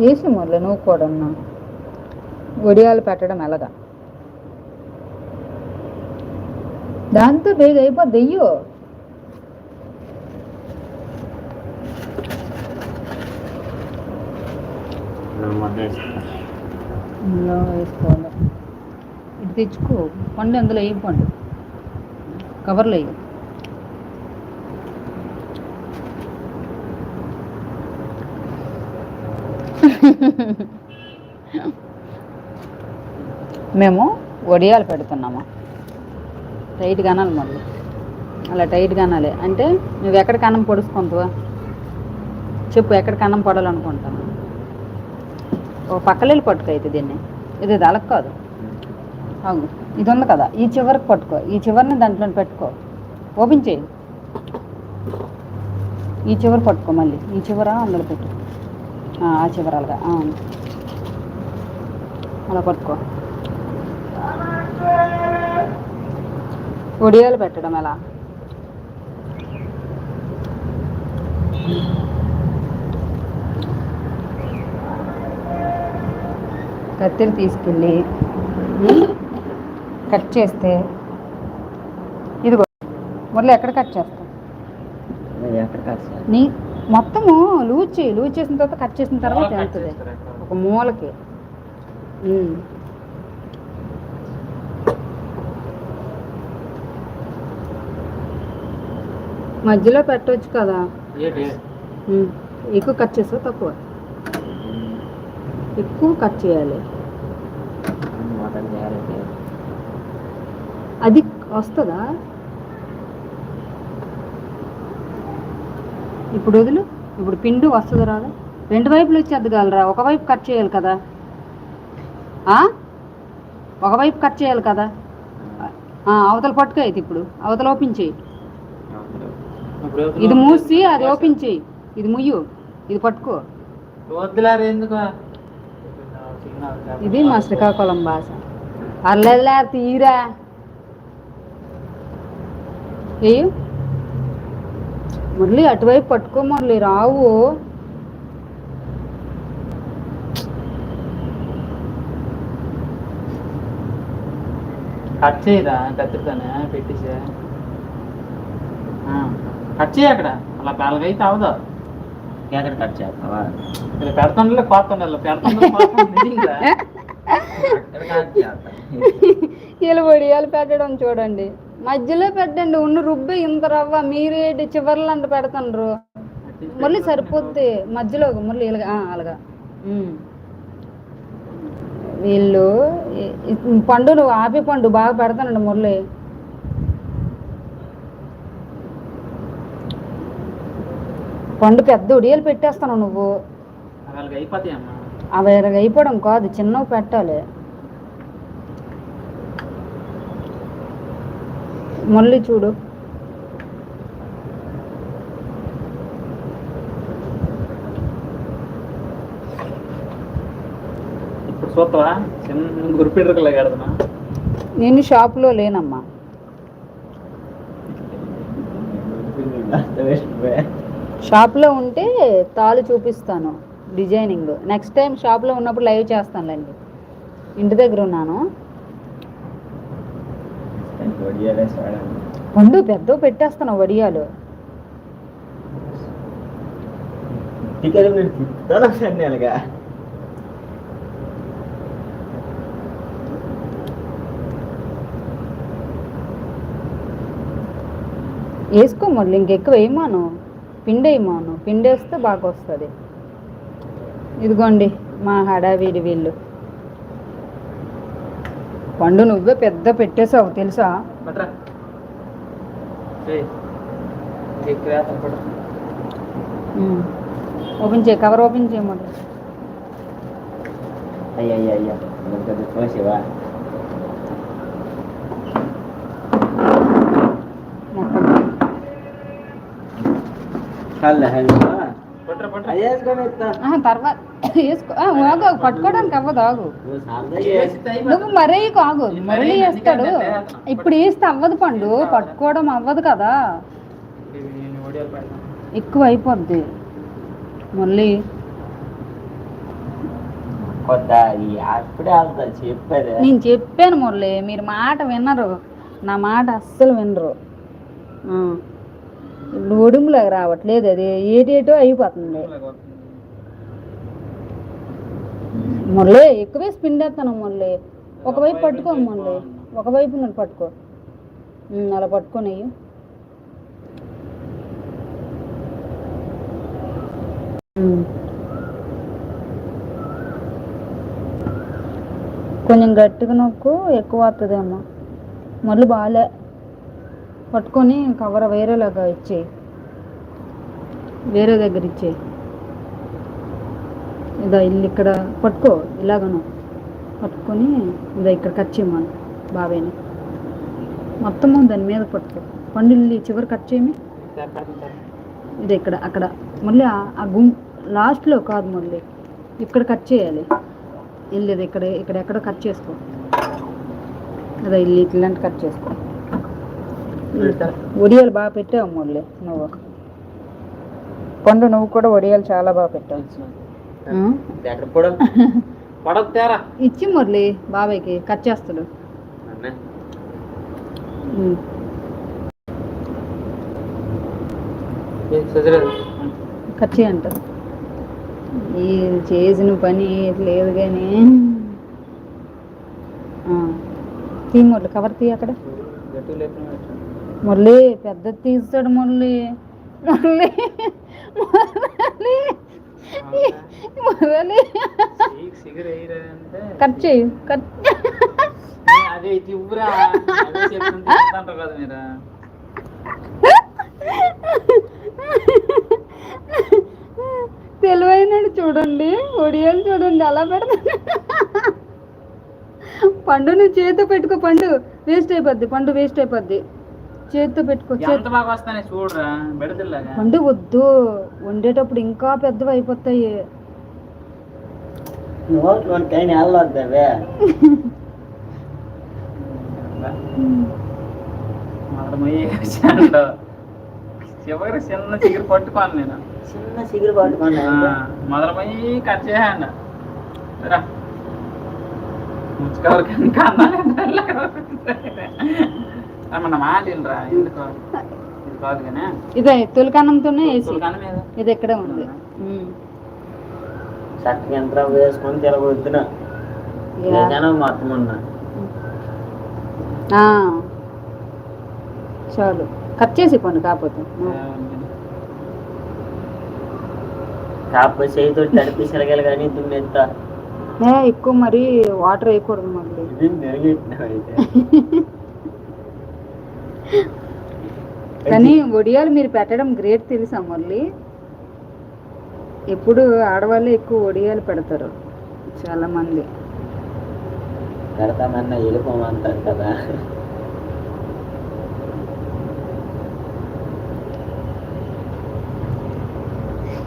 వేసి మురళి నువ్వు కూడా ఉన్నావు వడియాలు పెట్టడం ఎలాగా? దాంతో బేగ అయిపోద్ది అయ్యో. వేసుకోవాలి. ఇది తెచ్చుకో. పండు అందులో వేయి పండు కవర్లో వేయి. మేము వడియాలు పెడుతున్నాము. టైట్గా అనాలి మళ్ళీ. అలా టైట్గా అనాలి అంటే నువ్వు ఎక్కడ కన్నం పొడుచుకుంటావా? చెప్పు ఎక్కడ కన్నం పడాలనుకుంటాను ఓ పక్కలేళ్ళు పట్టుకో అయితే దీన్ని. ఇది దళకు కాదు. అవును ఇది ఉంది కదా. ఈ చివరికి పట్టుకో. ఈ చివరిని దాంట్లో పెట్టుకో. ఓపెన్ చేయి. ఈ చివరి పట్టుకో మళ్ళీ. ఈ చివర అందులో పెట్టు. ఆ, ఆ చివర అలాగా ఆ. అలా పట్టుకో ఒడియాలు పెట్టడం ఎలా? కత్తిరి తీసుకెళ్ళి కట్ చేస్తే ఇదిగో మురళి ఎక్కడ కట్ చేస్తాం ఎక్కడ కాదు నీ మొత్తము లూజ్ చేయి లూజ్ చేసిన తర్వాత కట్ చేసిన తర్వాత వెళ్తుంది. ఒక మూలకి. మధ్యలో పెట్టవచ్చు కదా. ఎక్కువ కట్ చేస్తావు తక్కువ? ఎక్కువ కట్ చేయాలి. అది వస్తుందా? ఇప్పుడు వదులు ఇప్పుడు పిండి వస్తుంది రాదా. రెండు వైపులు వచ్చేద్దగలరా ఒకవైపు కట్ చేయాలి కదా. ఆ? ఒకవైపు కట్ చేయాలి కదా. అవతల పట్టుకో అయితే ఇప్పుడు అవతల ఓపెన్ చేయి. ఇది మూసి అది ఓపెన్ చేయి. ఇది ముయ్యు ఇది పట్టుకో. ఇది మా శ్రీకాకుళం భాష. అర్లేదులే తీరా. ఏయు మురళి అటువైపు పట్టుకో మురళి రావు. కట్ చేయరా? కత్తిరితోనే పెట్టేసా. కట్ చేయి అక్కడ. అలా బెల్లగైతే అవదు ఎక్కడ కట్ చేస్తావా? ఇలా ఎక్కడ కట్ చేస్తా ఇలా వడియాలు పెట్టడం చూడండి. మధ్యలో పెట్టండి ఉన్న రుబ్బి ఇంత రవ్వ మీరేటి చివర్లు అంట పెడుతుండ్రు? మళ్ళీ సరిపోద్ది మధ్యలో మళ్ళీ ఇలాగ అలాగా. వీళ్ళు పండు నువ్వు ఆపి పండు బాగా పెడతానండి మురళి. పండు పెద్ద ఉడియాలు పెట్టేస్తాను నువ్వు. అవి అయిపోవడం కాదు చిన్నవి పెట్టాలి. మళ్ళీ చూడు. చూస్తావా? చిన్న గురిపిండ్రకలే కడదనా నేను షాప్లో లేనమ్మా. షాప్లో ఉంటే తాళ్ళు చూపిస్తాను డిజైనింగ్. నెక్స్ట్ టైం షాప్లో ఉన్నప్పుడు లైవ్ చేస్తానులేండి. ఇంటి దగ్గర ఉన్నాను. పండు పెద్ద పెట్టేస్తాను వడియాలు. టికెట్ నేను తిప్పుతాను ఒకసారి అలాగా వేసుకో మళ్ళీ ఇంకెక్కువ వేయమాను. పిండి వేయమాను. పిండి వేస్తే బాగా వస్తుంది ఇదిగోండి మా హడావిడి వీళ్ళు. పండు నువ్వే పెద్ద పెట్టేసావు తెలుసా. ఓపెన్ చేయి కవర్ ఓపెన్ చేయమని అయ్యా అయ్యా అయ్యా. కోసేవా తర్వాత వేసుకో. ఆగు పట్టుకోవడానికి అవ్వదు ఆగు. నువ్వు మరీ మరీ మరీ వేస్తాడు. ఇప్పుడు వేస్తే అవ్వదు పండు పట్టుకోవడం అవ్వదు కదా. ఎక్కువ అయిపోద్ది. మళ్ళీ నేను చెప్పాను మురళి మీరు మాట వినరు. నా మాట అస్సలు వినరు. ఒడుములాగా రావట్లేదు అది. ఏటేటో అయిపోతుంది. మురళి ఎక్కువే స్పిన్ చేస్తాను మురళి. ఒకవైపు పట్టుకో మురళి. ఒకవైపు నన్ను పట్టుకో. అలా పట్టుకొని. కొంచెం గట్టిగా నొక్కు ఎక్కువ వస్తుందేమో మళ్ళీ బాగాలే పట్టుకొని కవర్ వేరేలాగా ఇచ్చేయి వేరే దగ్గర ఇచ్చేయి ఇదా ఇల్లు ఇక్కడ పట్టుకో ఇలాగను. పట్టుకొని ఇదా ఇక్కడ కట్ చేయమను బాబాయ్ని మొత్తము దాని మీద పట్టుకో. పండుల్ని చివరి కట్ చేయమి. ఇది ఇక్కడ అక్కడ. మళ్ళీ ఆ- ఆ గుం లాస్ట్లో కాదు మళ్ళీ. ఇక్కడ కట్ చేయాలి. ఇల్లు ఇది ఇక్కడ ఇక్కడ ఎక్కడ కట్ చేసుకో. అదే ఇల్లు ఇట్లాంటి కట్ చేసుకో. ఒడియాలు బాగా పెట్టావు మురళి నువ్వు. పండు నువ్వు కూడా ఒడియాలు చాలా బాగా పెట్టావు. ఇచ్చి మురళి బాబాయ్కి కట్ చేస్తాడు. కట్ చేయంట. ఈ చేసిన పని లేదు కానీ. తీ మురళి కవర్ తీ అక్కడ. మురళి పెద్ద తీస్తాడు మురళి మురళి మురళి మురళి సిగర్ వేయరంటే కట్ చేయి. కట్. అదే కదా మీరు. తెలివైనడు చూడండి. ఒడియాలు చూడండి. అలా పెడతా. పండు నువ్వు చేతితో పెట్టుకో పండు. వేస్ట్ అయిపోద్ది. పండు వేస్ట్ అయిపోద్ది. చేతితో పెట్టుకో ఎంత బాగా వస్తానే చూడరా బెడదిల్లాగా పండు వద్దు వండేటప్పుడు ఇంకా పెద్దవి అయిపోతాయి. నోట్లో వెళ్ళొద్దావే చివరి చిన్న చిగురు పట్టుకోను నేను. చిన్న సిగురు పట్టుకున్నా మొదలమయ్యి కట్ చేయండి రా. ముచ్చుకవర్ కన్నా మన మాట ఇది కాదు కానీ ఇదే తొలికన్నంతోనే వేసి. ఇది ఇక్కడే ఉంది. యంత్రం వేసుకొని తిరగొద్దున. మొత్తం ఉన్నా. చాలు. కట్ చేసి పండు కాకపోతే. కాకపోతే చేతితో తడిపి సిరగలు కానీ దుమ్మెత్తా ఎక్కువ మరి వాటర్ వేయకూడదు మళ్ళీ. కానీ ఒడియాలు మీరు పెట్టడం గ్రేట్ తెలుసా మళ్ళీ ఎప్పుడు ఆడవాళ్ళే ఎక్కువ ఒడియాలు పెడతారు చాలా మంది. పెడతామన్నా వెళ్ళిపోమంటారు కదా.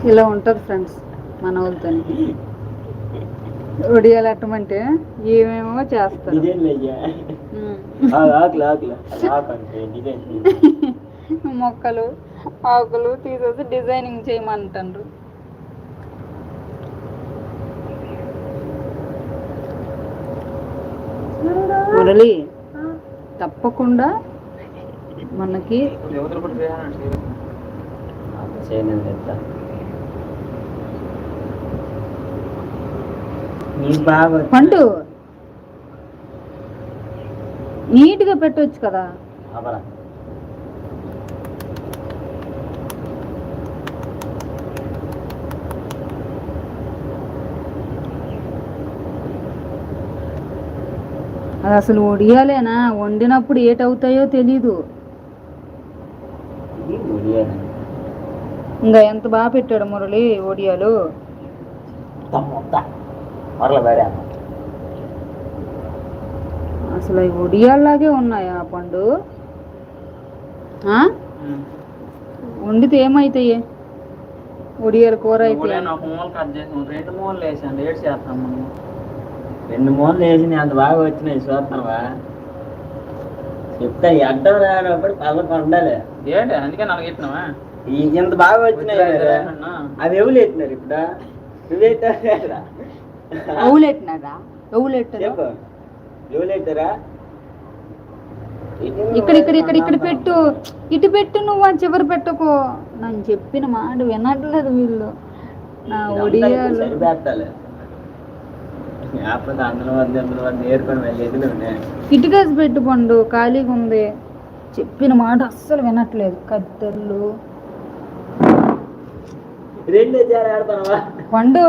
ఇలా ఉంటుంది ఫ్రెండ్స్ మన వాళ్ళతో ఒడియాలు అట్టమంటే ఏమేమో చేస్తారు. మొక్కలు ఆకులు తీసేసి డిజైనింగ్ చేయమంటారు మురళి తప్పకుండా మనకి యువతలు కూడా చేయాలండి చేయనండి ఎంత నీకు బాగా వచ్చింది. పండు నీట్గా పెట్టవచ్చు కదా. అది అసలు ఒడియాలేనా? వండినప్పుడు ఏటవుతాయో తెలీదు. ఇంకా ఎంత బాగా పెట్టాడు మురళి ఒడియాలు మొత్తం మొత్తం మరల వేడా అసలు అవి ఒడియాల్లాగే ఉన్నాయా పండు. ఆ? వండితే ఏమైతాయి? ఒడియాల కూర అయితే. మూల రెండు మూలలు వేసాను ఏడు చేస్తాం మనం. రెండు మూలలు వేసి అంత బాగా వచ్చినాయి చూస్తావా చెప్తా అడ్డం రానప్పుడు పళ్ళకు ఉండాలి ఏంటి? అందుకే నాకు ఈ ఇంత బాగా వచ్చినాయి. అవి ఎవరు ఎత్తినారు ఇప్పుడు? నువ్వేస్తారా ఎవలెట్టినారా ఎవలెట్టారు చెప్పు. ఇక్కడ ఇక్కడ ఇక్కడ ఇక్కడ పెట్టు. ఇటు పెట్టు నువ్వు ఆ చివరి పెట్టుకో. నేను చెప్పిన మాట వినట్లేదు వీళ్ళు. నా ఒడియాలు. ఇటుకేసి పెట్టు పండు ఖాళీగా ఉంది. చెప్పిన మాట అస్సలు వినట్లేదు. కత్తెర్లు. పండు.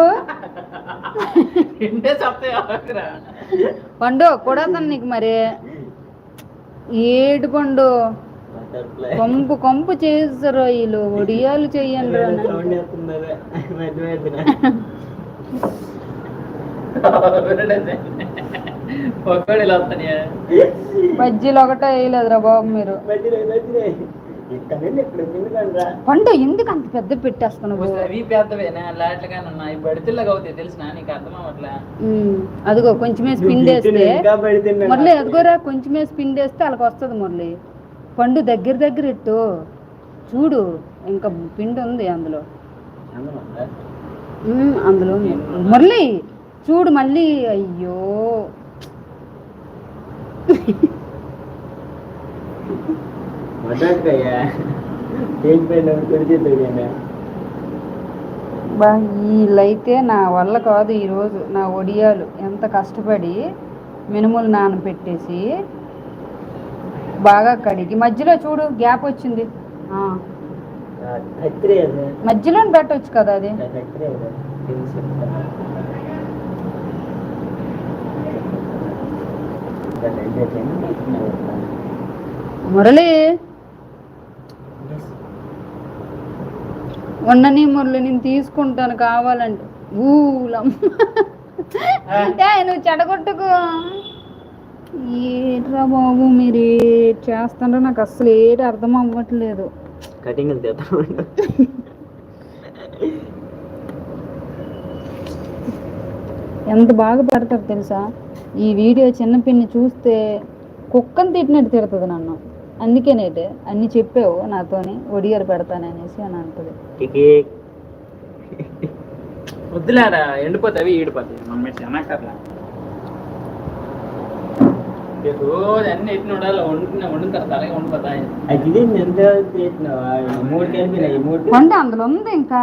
పండు కొడతాను నీకు మరి. ఏడు పండు. కొంపు కొంపు చేస్తారు వీళ్ళు. ఒడియాలు చెయ్యండి బజ్జీలు ఒకటే వేయలేదురా బాబు మీరు. పండు ఎందుకు అంత పెద్ద పెట్టేస్తున్నావు అవి పెద్దవేనా? లాట్లుగానే ఉన్నాయి బడితిల్లగా అవుతాయి తెలిసిన? నీకు అర్థం అవ్వట్లే అదిగో కొంచెమే స్పిన్ వేస్తే మురళి అదిగోరా కొంచెమే స్పిన్ వేస్తే వాళ్ళకి వస్తుంది మురళి. పండు దగ్గర దగ్గర ఇట్టు. చూడు ఇంకా పిండి ఉంది అందులో. ఉమ్, అందులో. మురళి చూడు మళ్ళీ అయ్యో. బా వీళ్ళైతే నా వల్ల కాదు ఈరోజు. నా ఒడియాలు ఎంత కష్టపడి మినుములు నానబెట్టేసి బాగా కడిగి మధ్యలో చూడు గ్యాప్ వచ్చింది. మధ్యలో పెట్టవచ్చు కదా అది. మురళి. ఉన్నని మురళి నేను తీసుకుంటాను కావాలంటే. ఊలం ఏ, నువ్వు చెడగొట్టుకో. ఏట్రా బాబు మీరు చేస్తారో నాకు అసలు ఏటి అర్థం అవ్వట్లేదు. కటింగ్ ఎంత బాగా పడతారు తెలుసా? ఈ వీడియో చిన్న పిన్ని చూస్తే కుక్కను తిట్టినట్టు తిడుతుంది నన్ను. అందుకేనేటే అన్ని చెప్పావు నాతోని ఒడియాలు పెడతాననేసి అని అంటుంది. వద్దులేరా ఎండిపోతాయి అవి ఈడిపోతాయి మమ్మీ చెనక్కర్లా రోజు అన్ని ఎట్టిన ఉండాలి వండుకున్న వండిన తర్వాత అలాగే ఉండిపోతాయి అది ఇది ఎంత చేసినావా మూడు కలిపినాయి మూడు కొండ అందులో ఉంది ఇంకా?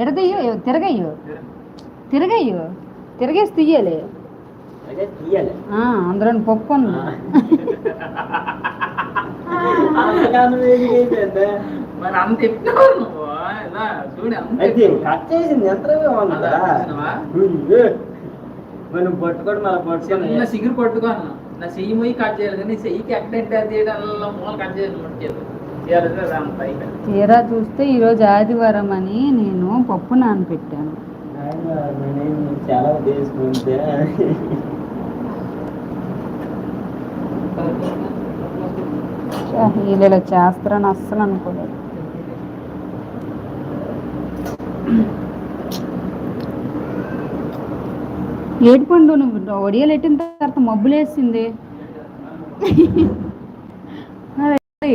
ఎడదయ్యో తిరగయ్యో. తిరగయ్యో తిరగేసి తీయాలి. అందులో పప్పు? మరి అంత నువ్వు. మనం సిగురు పట్టుకోను. నా చెయ్యి మొయ్యి కట్ చేయాలి కానీ చెయ్యికి ఎక్కడంటే అది తీయడంలో మూల కట్ చేయాలి ముట్టింది చేయాలి కదా అంత అయిపోయింది తీరా చూస్తే ఈరోజు ఆదివారం అని నేను పప్పు నానబెట్టాను. ఆయన నేనేం చాలా వీళ్ళు ఇలా చేస్తారని అస్సలు అనుకోలేదు. ఏడుపండు నువ్వు ఒడియాలు ఎట్టిన తర్వాత మబ్బులేసింది మబ్బేసిందిరా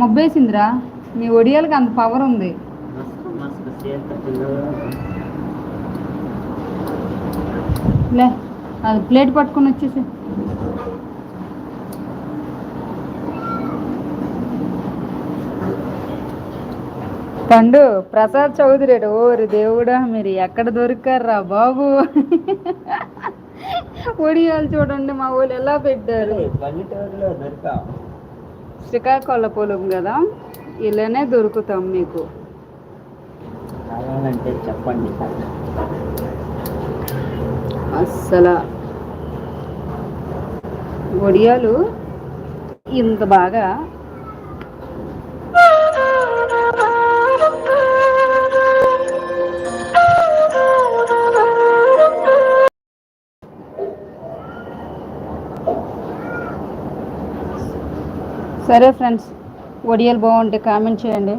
మబ్బు వేసిందిరా. మీ ఒడియాలకి అంత పవర్ ఉంది. లే అది ప్లేట్ పట్టుకొని వచ్చేసి పండు ప్రసాద్ చౌదరి ఓరి దేవుడా మీరు ఎక్కడ దొరికారా బాబు? ఒడియాలు చూడండి మా ఊళ్ళు ఎలా పెట్టారు? శ్రీకాకుళం కదా ఇలానే దొరుకుతాం మీకు. చెప్పండి. అస్సలు. వడియాలు ఇంత బాగా సరే ఫ్రెండ్స్ వడియాలు బాగుంటే కామెంట్ చేయండి.